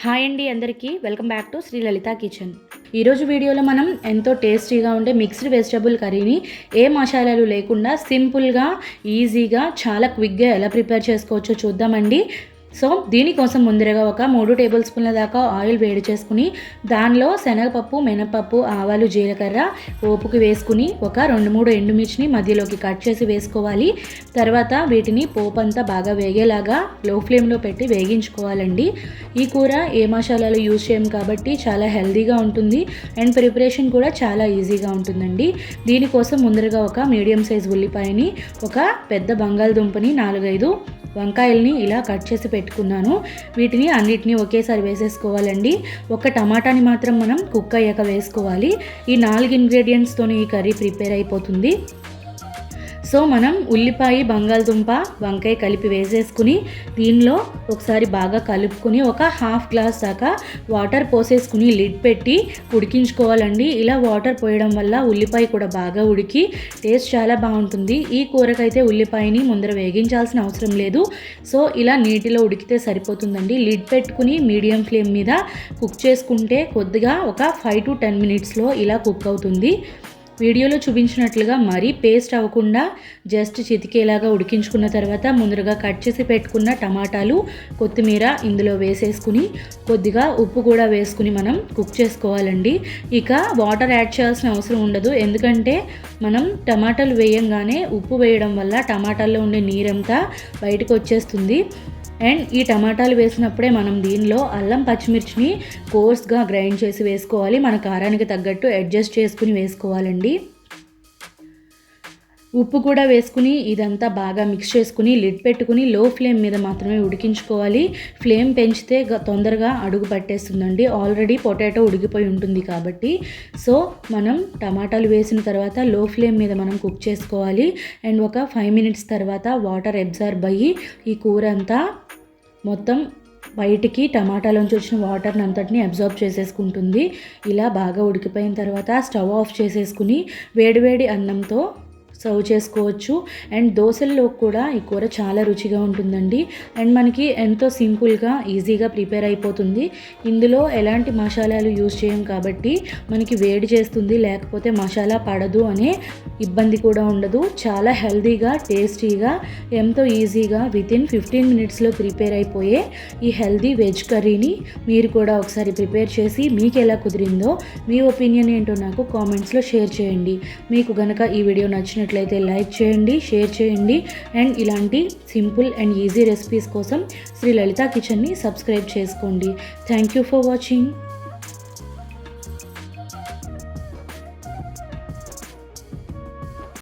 Hi అండి అందరికీ. Welcome back to Sri Lalitha kitchen. ఈరోజు వీడియోలో మనం ఎంతో టేస్టీగా ఉండే మిక్స్డ్ వెజిటబుల్ కర్రీని ఏ మసాలాలు లేకుండా సింపుల్గా ఈజీగా చాలా క్విక్గా ఎలా ప్రిపేర్ చేసుకోవచ్చో చూద్దామండి. సో దీనికోసం ముందరగా ఒక మూడు టేబుల్ స్పూన్ల దాకా ఆయిల్ వేడి చేసుకుని దానిలో శనగపప్పు మినపప్పు ఆవాలు జీలకర్ర పోపుకి వేసుకుని ఒక రెండు మూడు ఎండుమిర్చిని మధ్యలోకి కట్ చేసి వేసుకోవాలి. తర్వాత వీటిని పోపు అంతా బాగా వేగేలాగా లో ఫ్లేమ్లో పెట్టి వేగించుకోవాలండి. ఈ కూర ఏ మసాలాలు యూజ్ చేయం కాబట్టి చాలా హెల్దీగా ఉంటుంది అండ్ ప్రిపరేషన్ కూడా చాలా ఈజీగా ఉంటుందండి. దీనికోసం ముందరగా ఒక మీడియం సైజ్ ఉల్లిపాయని ఒక పెద్ద బంగాళదుంపని నాలుగైదు వంకాయల్ని ఇలా కట్ చేసి పెట్టుకున్నాను. వీటిని అన్నిటినీ ఒకేసారి వేసేసుకోవాలండి. ఒక టమాటాని మాత్రం మనం కుక్ అయ్యాక వేసుకోవాలి. ఈ నాలుగు ఇంగ్రీడియంట్స్తోనే ఈ కర్రీ ప్రిపేర్ అయిపోతుంది. సో మనం ఉల్లిపాయ బంగాళదుంప వంకాయ కలిపి వేసేసుకుని దీనిలో ఒకసారి బాగా కలుపుకొని ఒక హాఫ్ గ్లాస్ దాకా వాటర్ పోసేసుకుని లిడ్ పెట్టి ఉడికించుకోవాలండి. ఇలా వాటర్ పోయడం వల్ల ఉల్లిపాయ కూడా బాగా ఉడికి టేస్ట్ చాలా బాగుంటుంది. ఈ కూరకైతే ఉల్లిపాయని ముందర వేగించాల్సిన అవసరం లేదు. సో ఇలా నీటిలో ఉడికితే సరిపోతుందండి. లిడ్ పెట్టుకుని మీడియం ఫ్లేమ్ మీద కుక్ చేసుకుంటే కొద్దిగా ఒక ఫైవ్ టు టెన్ మినిట్స్లో ఇలా కుక్ అవుతుంది. వీడియోలో చూపించినట్లుగా మరీ పేస్ట్ అవ్వకుండా జస్ట్ చితికేలాగా ఉడికించుకున్న తర్వాత ముందుగా కట్ చేసి పెట్టుకున్న టమాటాలు కొత్తిమీర ఇందులో వేసేసుకుని కొద్దిగా ఉప్పు కూడా వేసుకుని మనం కుక్ చేసుకోవాలండి. ఇక వాటర్ యాడ్ చేయాల్సిన అవసరం ఉండదు. ఎందుకంటే మనం టమాటాలు వేయంగానే ఉప్పు వేయడం వల్ల టమాటాల్లో ఉండే నీరంతా బయటకు వచ్చేస్తుంది. అండ్ ఈ టమాటాలు వేసినప్పుడే మనం దీనిలో అల్లం పచ్చిమిర్చిని కోర్స్గా గ్రైండ్ చేసి వేసుకోవాలి. మన కారానికి తగ్గట్టు అడ్జస్ట్ చేసుకుని వేసుకోవాలండి. ఉప్పు కూడా వేసుకుని ఇదంతా బాగా మిక్స్ చేసుకుని లిడ్ పెట్టుకుని లో ఫ్లేమ్ మీద మాత్రమే ఉడికించుకోవాలి. ఫ్లేమ్ పెంచితే తొందరగా అడుగు పట్టేస్తుందండి. ఆల్రెడీ పొటాటో ఉడికిపోయి ఉంటుంది కాబట్టి. సో మనం టమాటాలు వేసిన తర్వాత లో ఫ్లేమ్ మీద మనం కుక్ చేసుకోవాలి. అండ్ ఒక ఫైవ్ మినిట్స్ తర్వాత వాటర్ అబ్జర్బ్ అయ్యి ఈ కూర అంతా మొత్తం బయటికి టమాటాలోంచి వచ్చిన వాటర్ని అంతటిని అబ్జర్బ్ చేసేసుకుంటుంది. ఇలా బాగా ఉడికిపోయిన తర్వాత స్టవ్ ఆఫ్ చేసేసుకుని వేడివేడి అన్నంతో సర్వ్ చేసుకోవచ్చు. అండ్ దోశల్లో కూడా ఈ కూర చాలా రుచిగా ఉంటుందండి. అండ్ మనకి ఎంతో సింపుల్గా ఈజీగా ప్రిపేర్ అయిపోతుంది. ఇందులో ఎలాంటి మసాలాలు యూజ్ చేయం కాబట్టి మనకి వేడి చేస్తుంది లేకపోతే మసాలా పడదు అనే ఇబ్బంది కూడా ఉండదు. చాలా హెల్తీగా టేస్టీగా ఎంతో ఈజీగా విత్ ఇన్ ఫిఫ్టీన్ మినిట్స్లో ప్రిపేర్ అయిపోయే ఈ హెల్దీ వెజ్ కర్రీని మీరు కూడా ఒకసారి ప్రిపేర్ చేసి మీకు ఎలా కుదిరిందో మీ ఒపీనియన్ ఏంటో నాకు కామెంట్స్లో షేర్ చేయండి. మీకు గనక ఈ వీడియో నచ్చినట్లయితే లైక్ చేయండి షేర్ చేయండి. అండ్ ఇలాంటి సింపుల్ అండ్ ఈజీ రెసిపీస్ కోసం శ్రీ లలిత కిచెన్ని సబ్స్క్రైబ్ చేసుకోండి. Thank you for watching